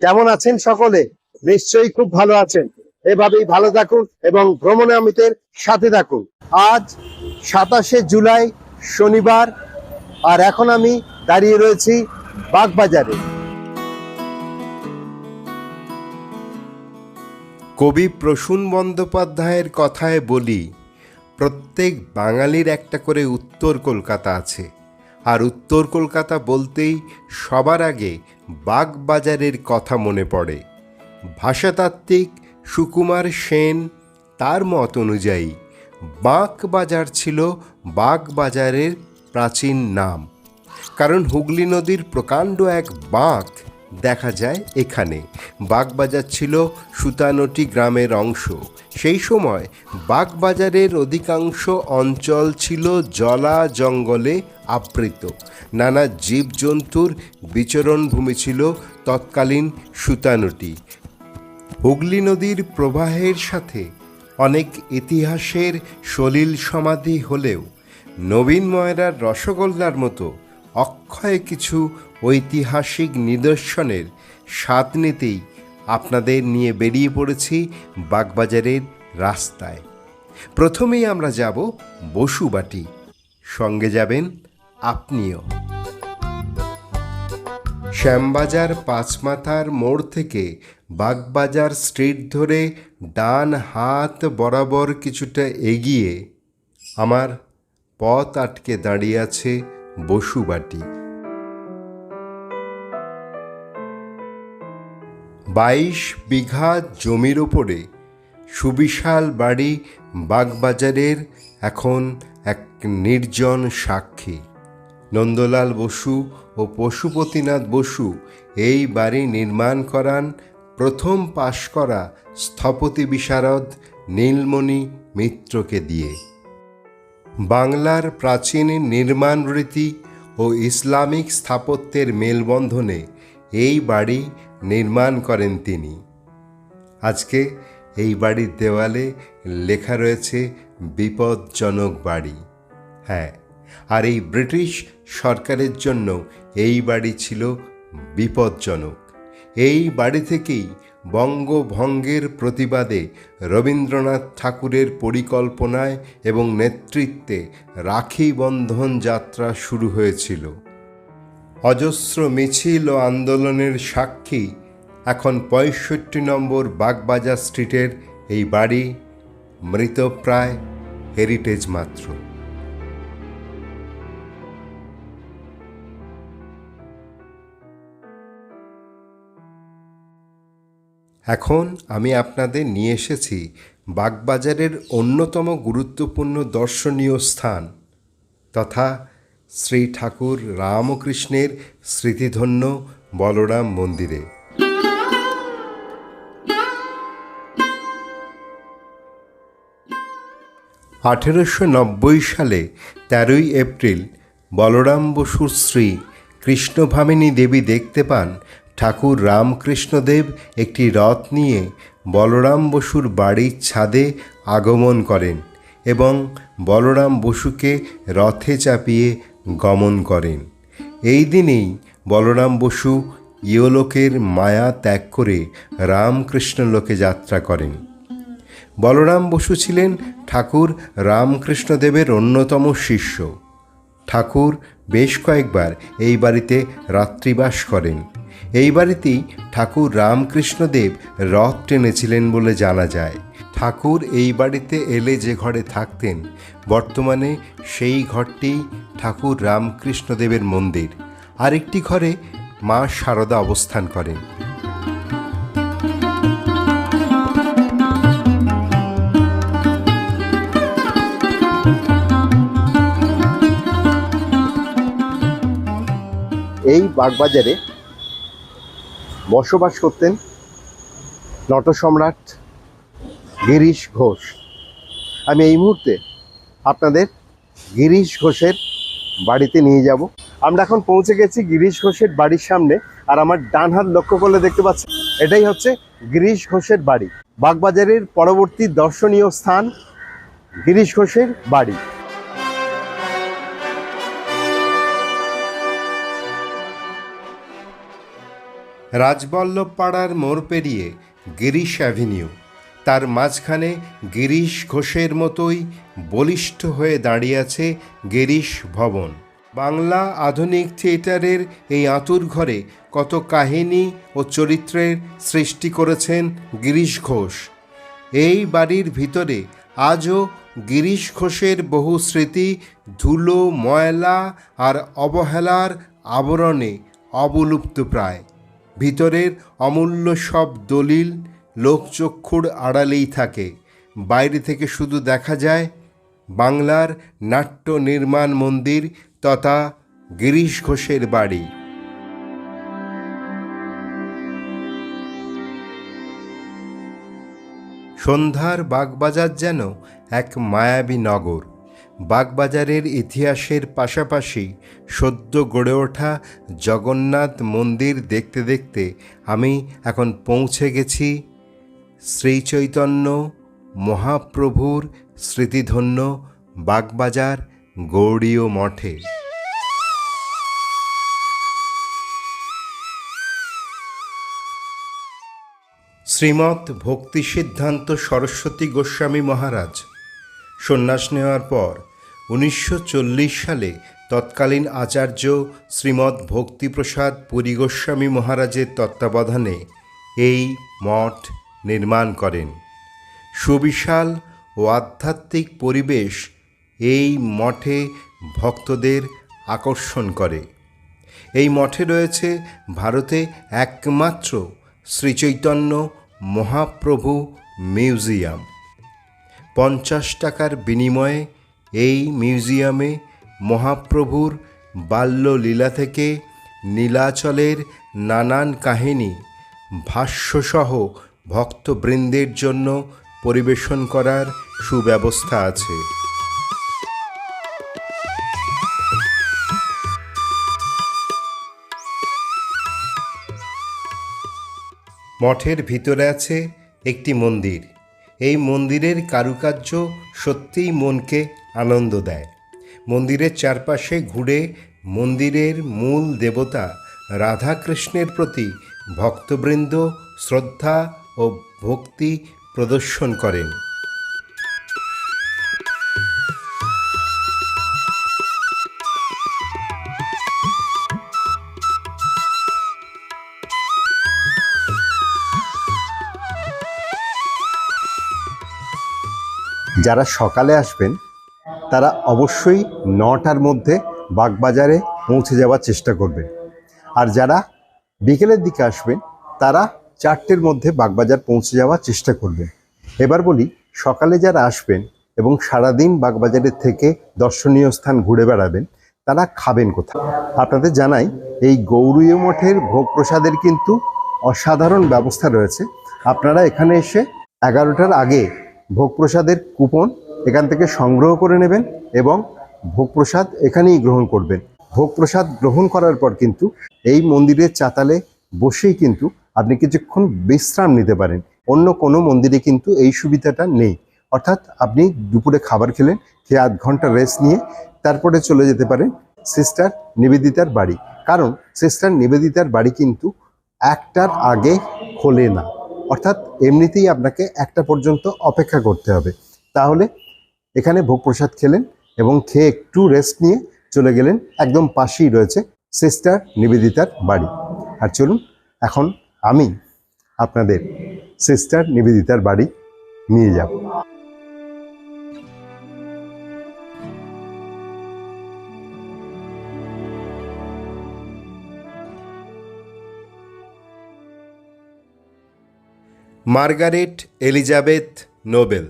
কেমন আছেন সকলে? নিশ্চয়ই খুব ভালো আছেন। এভাবেই ভালো থাকুন এবং ভ্রমণে অমিতের সাথে থাকুন। আজ সাতাশে জুলাই, শনিবার, আর এখন আমি দাঁড়িয়ে রয়েছি বাগবাজারে। কবি প্রসূন বন্দ্যোপাধ্যায়ের কথায় বলি, প্রত্যেক বাঙালির একটা করে উত্তর কলকাতা আছে। আর উত্তর কলকাতা বলতেই সবার আগে বাগবাজারের কথা মনে পড়ে। ভাষাতাত্ত্বিক সুকুমার সেন তার মত অনুযায়ী বাঁকবাজার ছিল বাগবাজারের প্রাচীন নাম। কারণ হুগলি নদীর প্রকাণ্ড এক বাঁক দেখা যায় এখানে। বাগবাজার ছিল সুতানটি গ্রামের অংশ। সেই সময় বাগবাজারের অধিকাংশ অঞ্চল ছিল জলা জঙ্গলে আবৃত। নানা জীবজন্তুর বিচরণ ভূমি ছিল তৎকালীন সুতানটি। হুগলি নদীর প্রবাহের সাথে অনেক ইতিহাসের সলিল সমাধি হলেও নবীন ময়রার রসগোল্লার মতো অক্ষয় কিছু ঐতিহাসিক নিদর্শনের স্বাদ নিতেই আপনাদের নিয়ে বেরিয়ে পড়েছি বাগবাজারের রাস্তায়। প্রথমেই আমরা যাব বসুবাটি। সঙ্গে যাবেন আপনিও। শ্যামবাজার পাঁচমাথার মোড় থেকে বাগবাজার স্ট্রিট ধরে ডান হাত বরাবর কিছুটা এগিয়ে আমার পথ আটকে দাঁড়িয়ে আছে বসুবাটি। বাইশ বিঘা জমির ওপরে সুবিশাল বাড়ি বাগবাজারের এখন এক নির্জন সাক্ষী। নন্দলাল বসু ও পশুপতিনাথ বসু এই বাড়ি নির্মাণ করান। প্রথম পাশ করা স্থপতি বিশারদ নীলমণি মিত্রকে দিয়ে। বাংলার প্রাচীন নির্মাণ রীতি ও ইসলামিক স্থাপত্যের মেলবন্ধনে এই বাড়ি নির্মাণ করেন তিনি। আজকে এই বাড়ির দেওয়ালে লেখা রয়েছে বিপজ্জনক বাড়ি। হ্যাঁ। আর এই ব্রিটিশ সরকারের জন্য এই বাড়ি ছিল বিপজ্জনক। এই বাড়ি থেকেই বঙ্গভঙ্গের প্রতিবাদে রবীন্দ্রনাথ ঠাকুরের পরিকল্পনায় এবং নেতৃত্বে রাখি বন্ধন যাত্রা শুরু হয়েছিল। অজস্র মিছিল ও আন্দোলনের সাক্ষী এখন পঁয়ষট্টি নম্বর বাগবাজার স্ট্রিটের এই বাড়ি মৃতপ্রায় হেরিটেজ মাত্র। এখন আমি আপনাদের নিয়ে এসেছি বাগবাজারের অন্যতম গুরুত্বপূর্ণ দর্শনীয় স্থান তথা শ্রী ঠাকুর রামকৃষ্ণের স্মৃতিধন্য বলরাম মন্দিরে। আঠেরোশো নব্বই সালে তেরোই এপ্রিল বলরাম বসুর শ্রী কৃষ্ণভামিনী দেবী দেখতে পান ঠাকুর রামকৃষ্ণদেব একটি রথ নিয়ে বলরাম বসুর বাড়ির ছাদে আগমন করেন এবং বলরাম বসুকে রথে চাপিয়ে গমন করেন। এই দিনেই বলরাম বসু ইয়লোকের মায়া ত্যাগ করে রামকৃষ্ণ লোকে যাত্রা করেন। বলরাম বসু ছিলেন ঠাকুর রামকৃষ্ণদেবের অন্যতম শিষ্য। ঠাকুর বেশ কয়েকবার এই বাড়িতে রাত্রিবাস করেন। এই বাড়িতেই ঠাকুর রামকৃষ্ণদেব রথ টেনেছিলেন বলে জানা যায়। ঠাকুর এই বাড়িতে এলে যে ঘরে থাকতেন, বর্তমানে সেই ঘরটি ঠাকুর রামকৃষ্ণদেবের মন্দির। আরেকটি ঘরে মা শারদা অবস্থান করেন। এই বাগবাজারে বসবাস করতেন নটসম্রাট গিরিশ ঘোষ। আমি এই মুহূর্তে আপনাদের গিরিশ ঘোষের বাড়িতে নিয়ে যাব। আমরা এখন পৌঁছে গেছি গিরিশ ঘোষের বাড়ির সামনে আর আমার ডান হাত লক্ষ্য করলে দেখতে পাচ্ছি এটাই হচ্ছে গিরিশ ঘোষের বাড়ি। বাগবাজারের পরবর্তী দর্শনীয় স্থান গিরিশ ঘোষের বাড়ি। রাজবল্লভ পাড়ার মোড় পেরিয়ে গিরিশ অ্যাভিনিউ। তার মাঝখানে গিরিশ ঘোষের মতোই বলিষ্ঠ হয়ে দাঁড়িয়ে আছে গিরিশ ভবন। বাংলা আধুনিক থিয়েটারের এই আঁতুর ঘরে কত কাহিনী ও চরিত্রের সৃষ্টি করেছেন গিরিশ ঘোষ। এই বাড়ির ভিতরে আজও গিরিশ ঘোষের বহু স্মৃতি ধুলো, ময়লা আর অবহেলার আবরণে অবলুপ্ত প্রায়। ভিতরের অমূল্য সব দলিল লোকচক্ষুর আড়ালেই থাকে। বাইরে থেকে শুধু দেখা যায় বাংলার নাট্য নির্মাণ মন্দির তথা গিরিশ ঘোষের বাড়ি। সন্ধ্যার বাগবাজার যেন এক মায়াবী নগর। বাগবাজারের ইতিহাসের পাশাপাশি সদ্য গড়ে ওঠা জগন্নাথ মন্দির দেখতে দেখতে আমি এখন পৌঁছে গেছি শ্রীচৈতন্য মহাপ্রভুর স্মৃতিধন্য বাগবাজার গৌড়ীয় মঠে। শ্রীমৎ ভক্তি সিদ্ধান্ত সরস্বতী গোস্বামী মহারাজ সন্ন্যাস নেওয়ার পর উনিশশো চল্লিশ সালে তৎকালীন আচার্য শ্রীমৎ ভক্তিপ্রসাদ পুরী গোস্বামী মহারাজের তত্ত্বাবধানে এই মঠ নির্মাণ করেন। সুবিশাল ও আধ্যাত্মিক পরিবেশ এই মঠে ভক্তদের আকর্ষণ করে। এই মঠে রয়েছে ভারতে একমাত্র শ্রীচৈতন্য মহাপ্রভু মিউজিয়াম। পঞ্চাশ টাকার বিনিময়ে এই মিউজিয়ামে মহাপ্রভুর বাল্যলীলা থেকে নীলাচলের নানান কাহিনী, ভাষ্যসহ ভক্তবৃন্দের জন্য পরিবেশন করার সুব্যবস্থা আছে। মঠের ভিতরে আছে একটি মন্দির। এই মন্দিরের কারুকার্য সত্যিই মনকে আনন্দ দেয়। মন্দিরের চারপাশে ঘুরে মন্দিরের মূল দেবতা রাধাকৃষ্ণের প্রতি ভক্তবৃন্দ শ্রদ্ধা ও ভক্তি প্রদর্শন করেন। যারা সকালে আসবেন তারা অবশ্যই নটার মধ্যে বাগবাজারে পৌঁছে যাওয়ার চেষ্টা করবেন আর যারা বিকেলের দিকে আসবেন, তারা চারটের মধ্যে বাগবাজার পৌঁছে যাওয়ার চেষ্টা করবেন এবার বলি, সকালে যারা আসবেন এবং সারাদিন বাগবাজারের থেকে দর্শনীয় স্থান ঘুরে বেড়াবেন, তারা খাবেন কোথায়? আপনাদের জানাই, এই গৌরীয় মঠের ভোগ প্রসাদের কিন্তু অসাধারণ ব্যবস্থা রয়েছে। আপনারা এখানে এসে এগারোটার আগে ভোগ প্রসাদের কুপন এখান থেকে সংগ্রহ করে নেবেন এবং ভোগ প্রসাদ এখানেই গ্রহণ করবেন। ভোগ প্রসাদ গ্রহণ করার পর কিন্তু এই মন্দিরের চাতালে বসেই কিন্তু আপনি কিছুক্ষণ বিশ্রাম নিতে পারেন। অন্য কোনো মন্দিরে কিন্তু এই সুবিধাটা নেই। অর্থাৎ আপনি দুপুরে খাবার খেলেন, খেয়ে আধ ঘণ্টা রেস্ট নিয়ে তারপরে চলে যেতে পারেন সিস্টার নিবেদিতার বাড়ি। কারণ সিস্টার নিবেদিতার বাড়ি কিন্তু একটার আগে খোলে না। অর্থাৎ এমনিতেই আপনাকে একটা পর্যন্ত অপেক্ষা করতে হবে। তাহলে এখানে ভোগ প্রসাদ খেলেন এবং খেয়ে একটু রেস্ট নিয়ে চলে গেলেন। একদম পাশেই রয়েছে সিস্টার নিবেদিতার বাড়ি। আর চলুন, এখন আমি আপনাদের সিস্টার নিবেদিতার বাড়ি নিয়ে যাব। Margaret Elizabeth Nobel.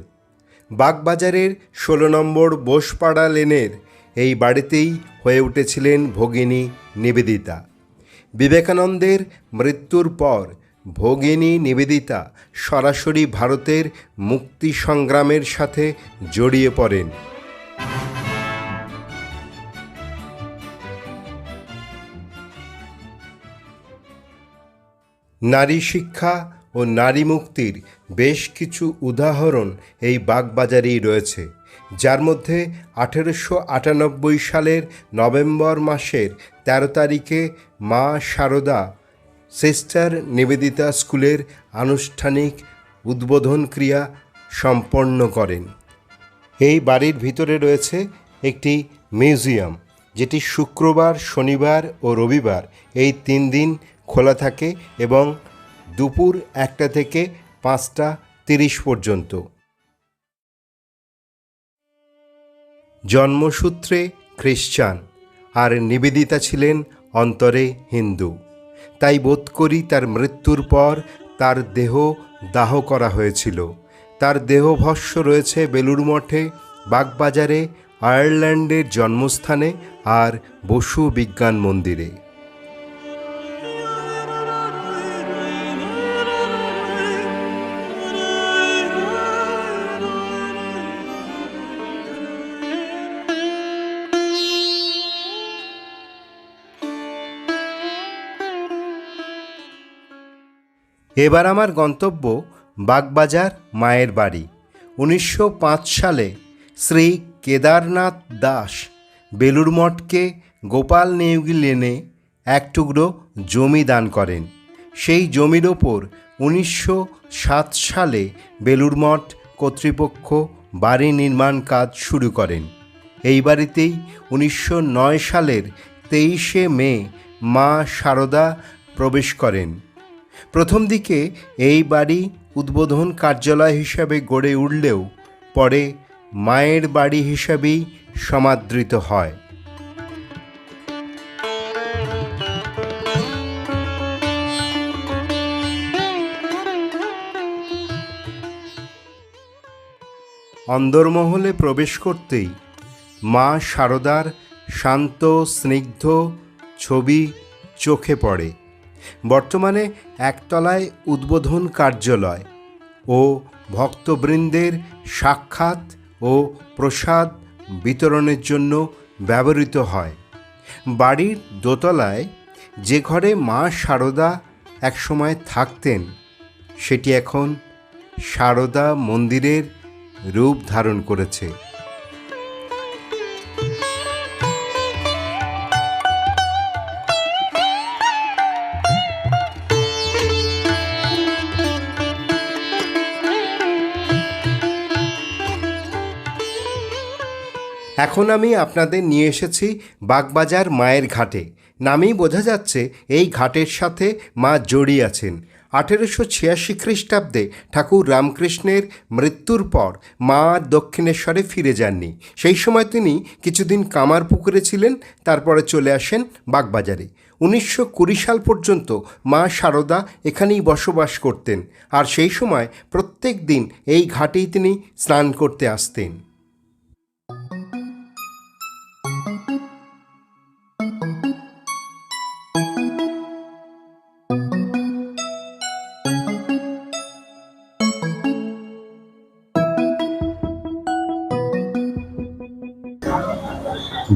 বাগবাজারের ষোলো নম্বর বোসপাড়া লেনের এই বাড়িতেই হয়ে উঠেছিলেন ভগিনী নিবেদিতা। বিবেকানন্দের মৃত্যুর পর ভগিনী নিবেদিতা সরাসরি ভারতের মুক্তি সংগ্রামের সাথে জড়িয়ে পড়েন। নারী শিক্ষা ও নারী মুক্তির বেশ কিছু উদাহরণ এই বাগবাজারেই রয়েছে, যার মধ্যে আঠেরোশো আটানব্বই সালের নভেম্বর মাসের তেরো তারিখে মা শারদা সিস্টার নিবেদিতা স্কুলের আনুষ্ঠানিক উদ্বোধন ক্রিয়া সম্পন্ন করেন। এই বাড়ির ভিতরে রয়েছে একটি মিউজিয়াম, যেটি শুক্রবার, শনিবার ও রবিবার এই তিন দিন খোলা থাকে এবং দুপুর একটা থেকে পাঁচটা তিরিশ পর্যন্ত। জন্মসূত্রে খ্রিস্টান আর নিবেদিতা ছিলেন অন্তরে হিন্দু। তাই বোধ করি তার মৃত্যুর পর তার দেহ দাহ করা হয়েছিল। তার দেহভস্য রয়েছে বেলুড় মঠে, বাগবাজারে, আয়ারল্যান্ডের জন্মস্থানে আর বসু বিজ্ঞান মন্দিরে। এবার আমার গন্তব্য বাগবাজার মায়ের বাড়ি। উনিশশো পাঁচ সালে শ্রী কেদারনাথ দাস বেলুড় মঠকে গোপাল নেউগি লেনে এক টুকরো জমি দান করেন। সেই জমির ওপর উনিশশো সাত সালে বেলুড় মঠ কর্তৃপক্ষ বাড়ি নির্মাণ কাজ শুরু করেন। এই বাড়িতেই উনিশশো নয় সালের তেইশে মে মা শারদা প্রবেশ করেন। প্রথম দিকে এই বাড়ি উদ্বোধন কার্যালয় হিসাবে গড়ে উঠলেও পরে মায়ের বাড়ি হিসাবেই সমাদৃত হয়। অন্দরমহলে প্রবেশ করতেই মা শারদার শান্ত, স্নিগ্ধ ছবি চোখে পড়ে। বর্তমানে একতলায় উদ্বোধন কার্যালয় ও ভক্তবৃন্দের সাক্ষাৎ ও প্রসাদ বিতরণের জন্য ব্যবহৃত হয়। বাড়ির দোতলায় যে ঘরে মা শারদা একসময় থাকতেন, সেটি এখন শারদা মন্দিরের রূপ ধারণ করেছে। এখন আমি আপনাদের নিয়ে এসেছি বাগবাজার মায়ের ঘাটে। নামেই বোঝা যাচ্ছে এই ঘাটের সাথে মা জড়িয়ে আছেন। আঠেরোশো ছিয়াশি খ্রিস্টাব্দে ঠাকুর রামকৃষ্ণের মৃত্যুর পর মা দক্ষিণেশ্বরে ফিরে যাননি। সেই সময় তিনি কিছুদিন কামার পুকুরে ছিলেন, তারপরে চলে আসেন বাগবাজারে। উনিশশো কুড়ি সাল পর্যন্ত মা শারদা এখানেই বসবাস করতেন। আর সেই সময় প্রত্যেক দিন এই ঘাটেই তিনি স্নান করতে আসতেন।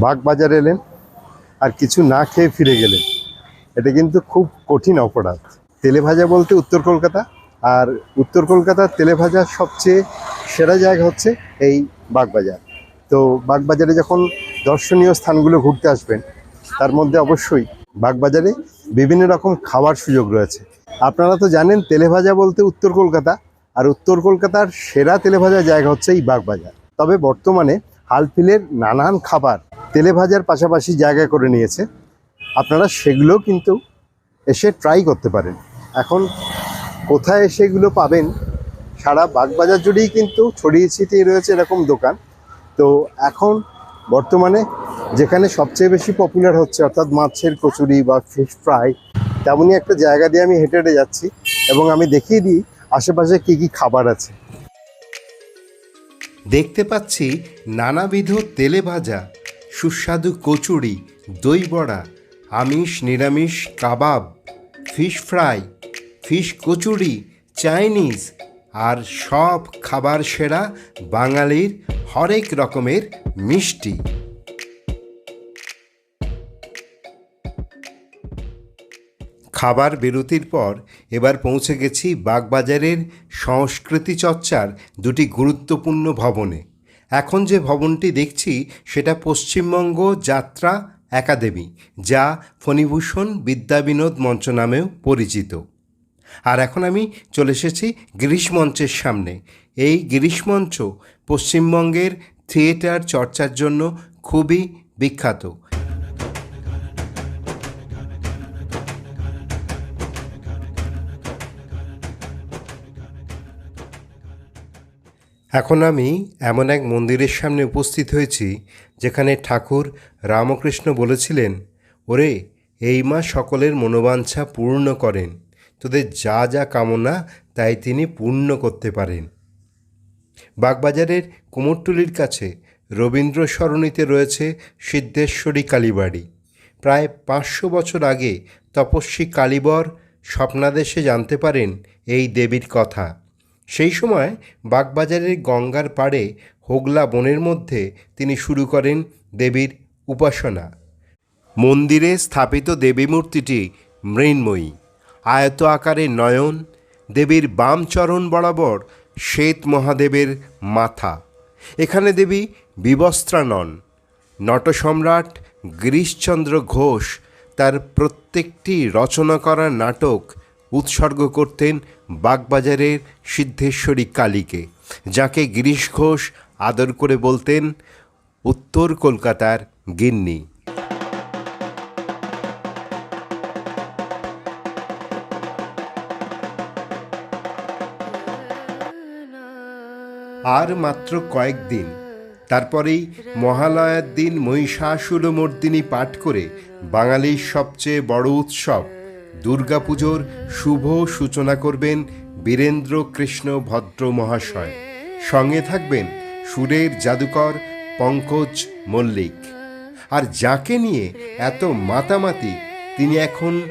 বাগবাজার এলেন আর কিছু না খেয়ে ফিরে গেলেন। এটা কিন্তু খুব কঠিন অপরাধ। তেলে ভাজা বলতে উত্তর কলকাতা। আর উত্তর কলকাতার তেলে ভাজার সবচেয়ে সেরা জায়গা হচ্ছে এই বাগবাজার। তো বাগবাজারে যখন দর্শনীয় স্থানগুলো ঘুরতে আসবেন, তার মধ্যে অবশ্যই বাগবাজারে বিভিন্ন রকম খাওয়ার সুযোগ রয়েছে। আপনারা তো জানেন তেলে ভাজা বলতে উত্তর কলকাতা। আর উত্তর কলকাতার সেরা তেলে ভাজা জায়গা হচ্ছে এই বাগবাজার। তবে বর্তমানে হালফিলের নানান খাবার তেলে ভাজার পাশাপাশি জায়গা করে নিয়েছে। আপনারা সেগুলো কিন্তু এসে ট্রাই করতে পারেন। এখন কোথায় সেগুলো পাবেন? সারা বাগবাজার জুড়েই কিন্তু ছড়িয়ে ছিটিয়ে রয়েছে এরকম দোকান। তো এখন বর্তমানে যেখানে সবচেয়ে বেশি পপুলার হচ্ছে, অর্থাৎ মাছের কচুরি বা ফিশ ফ্রাই তেমনই একটা জায়গা দিয়ে আমি হেঁটে হেঁটে যাচ্ছি এবং আমি দেখিয়ে দিই আশেপাশে কী কী খাবার আছে। দেখতে পাচ্ছি নানাবিধ তেলে ভাজা, সুস্বাদু কচুরি, দই বড়া, আমিষ, নিরামিষ, কাবাব ফিশ ফ্রাই ফিশ কচুরি চাইনিজ আর সব খাবার সেরা বাঙালির হরেক রকমের মিষ্টি। খাবার বিরতির পর এবার পৌঁছে গেছি বাগবাজারের সংস্কৃতি চর্চার দুটি গুরুত্বপূর্ণ ভবনে। এখন যে ভবনটি দেখছি সেটা পশ্চিমবঙ্গ যাত্রা একাডেমি, যা ফণিভূষণ বিদ্যাবিনোদ মঞ্চ নামেও পরিচিত। আর এখন আমি চলে এসেছি গিরিশ মঞ্চের সামনে। এই গিরিশ মঞ্চ পশ্চিমবঙ্গের থিয়েটার চর্চার জন্য খুবই বিখ্যাত। এখন আমি এমন এক মন্দিরের সামনে উপস্থিত হয়েছি, যেখানে ঠাকুর রামকৃষ্ণ বলেছিলেন, ওরে, এই মা সকলের মনোবাঞ্ছা পূর্ণ করেন। তোদের যা যা কামনা, তাই তিনি পূর্ণ করতে পারেন। বাগবাজারের কুমোরটুলির কাছে রবীন্দ্র সরণিতে রয়েছে সিদ্ধেশ্বরী কালীবাড়ি। প্রায় পাঁচশো বছর আগে তপস্বী কালীবর স্বপ্নাদেশে জানতে পারেন এই দেবীর কথা। সেই সময় বাগবাজারের গঙ্গার পাড়ে হোগলা বনের মধ্যে তিনি শুরু করেন দেবীর উপাসনা। মন্দিরে স্থাপিত দেবী মূর্তিটি মৃন্ময়ী। আয়ত আকারে নয়ন, দেবীর বাম চরণ বরাবর শ্বেত মহাদেবের মাথা। এখানে দেবী বিবস্ত্রা নন নটসম্রাট গিরিশচন্দ্র ঘোষ তার প্রত্যেকটি রচনা করা নাটক উৎসর্গ করতেন বাগবাজারের সিদ্ধেশ্বরী কালীকে, যাকে গিরিশ ঘোষ আদর করে বলতেন উত্তর কলকাতার গিন্নি আর মাত্র কয়েকদিন তারপরেই মহালয়ার দিন মহিষাসুরমর্দিনী পাঠ করে বাঙালির সবচেয়ে বড় উৎসব দুর্গাপুজোর শুভ সূচনা করবেন বীরেন্দ্র কৃষ্ণ ভদ্র মহাশয়। সঙ্গে থাকবেন সুরের জাদুকর পঙ্কজ মল্লিক। আর যাকে নিয়ে এত মাতামাতি, তিনি এখন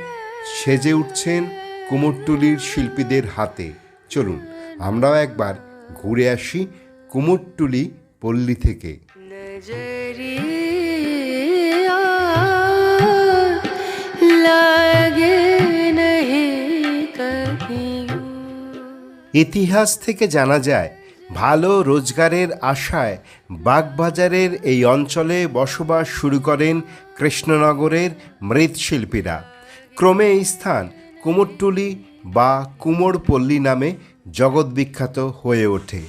সেজে উঠছেন কুমোরটুলির শিল্পীদের হাতে। চলুন, আমরাও একবার ঘুরে আসি কুমোরটুলি পল্লী থেকে। লাগে ইতিহাস থেকে জানা যায়, ভালো রোজগারের আশায় বাগবাজারের এই অঞ্চলে বসবাস শুরু করেন কৃষ্ণনগরের মৃৎশিল্পীরা। ক্রমে এই স্থান কুমোরটুলি বা কুমোরপল্লী নামে জগৎবিখ্যাত হয়ে ওঠে।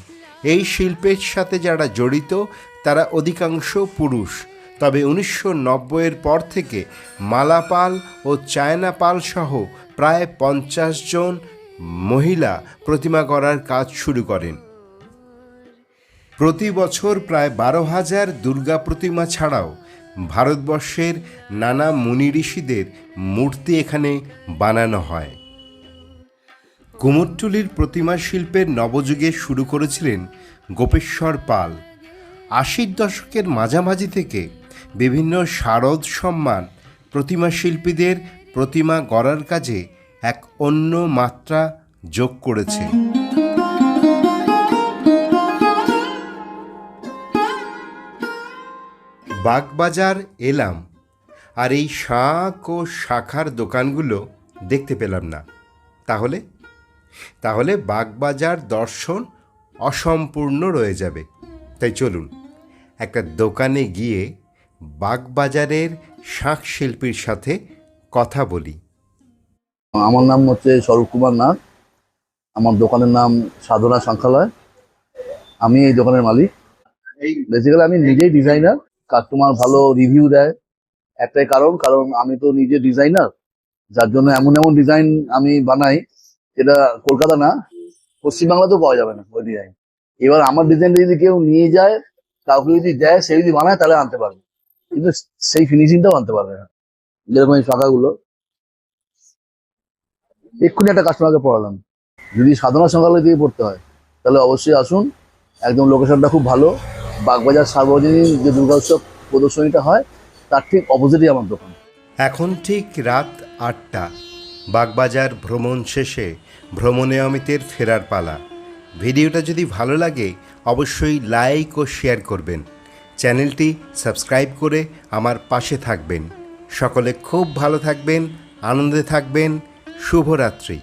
এই শিল্পের সাথে যারা জড়িত, তারা অধিকাংশ পুরুষ। তবে উনিশশো নব্বইয়ের পর থেকে মালাপাল ও চায়না পাল সহ প্রায় পঞ্চাশ জন মহিলা প্রতিমা গড়ার কাজ শুরু করেন। প্রতি বছর প্রায় বারো হাজার দুর্গা প্রতিমা ছাড়াও ভারতবর্ষের নানা মুনি ঋষিদের মূর্তি এখানে বানানো হয়। কুমোরটুলির প্রতিমা শিল্পের নবযুগে শুরু করেছিলেন গোপেশ্বর পাল। আশির দশকের মাঝামাঝি থেকে বিভিন্ন শারদ সম্মান প্রতিমা শিল্পীদের প্রতিমা গড়ার কাজে এক অন্য মাত্রা যোগ করেছে। বাগবাজার এলাম, আর এই শাঁখ ও শাখার দোকানগুলো দেখতে পেলাম না। তাহলে? তাহলে বাগবাজার দর্শন অসম্পূর্ণ রয়ে যাবে। তাই চলুন, একটা দোকানে গিয়ে বাগবাজারের শাঁখ শিল্পীর সাথে কথা বলি। আমার নাম হচ্ছে স্বরূপ কুমার নাথ। আমার দোকানের নাম সাধনা সংখ্যালয়। আমি এই দোকানের মালিক। বেসিক্যালি আমি নিজেই ডিজাইনার কাস্টমার ভালো রিভিউ দেয়। একটাই কারণ কারণ আমি তো নিজে ডিজাইনার যার জন্য এমন এমন ডিজাইন আমি বানাই যেটা কলকাতা না পশ্চিমবাংলাতেও পাওয়া যাবে না ওই ডিজাইন এবার আমার ডিজাইনটা যদি কেউ নিয়ে যায় কাউকে যদি দেয় সে যদি বানায় তাহলে আনতে পারবে। কিন্তু সেই ফিনিশিংটাও আনতে পারবে না। যেরকম এই শাখাগুলো। এক্ষুনি একটা কাস্টমারকে পড়ালাম। যদি সাধনা সংগ্রহালয় দিয়ে পড়তে হয়, তাহলে অবশ্যই আসুন। একদম লোকেশনটা খুব ভালো। বাগবাজার সার্বজনীন যে দুর্গা উৎসব প্রদর্শনীটা হয়, তার ঠিক অপোজিটই আমার দোকান। এখন ঠিক রাত আটটা। বাগবাজার ভ্রমণ শেষে ভ্রমণে অমিতের ফেরার পালা। ভিডিওটা যদি ভালো লাগে, অবশ্যই লাইক ও শেয়ার করবেন। চ্যানেলটি সাবস্ক্রাইব করে আমার পাশে থাকবেন। সকলে খুব ভালো থাকবেন, আনন্দে থাকবেন। শুভরাত্রি।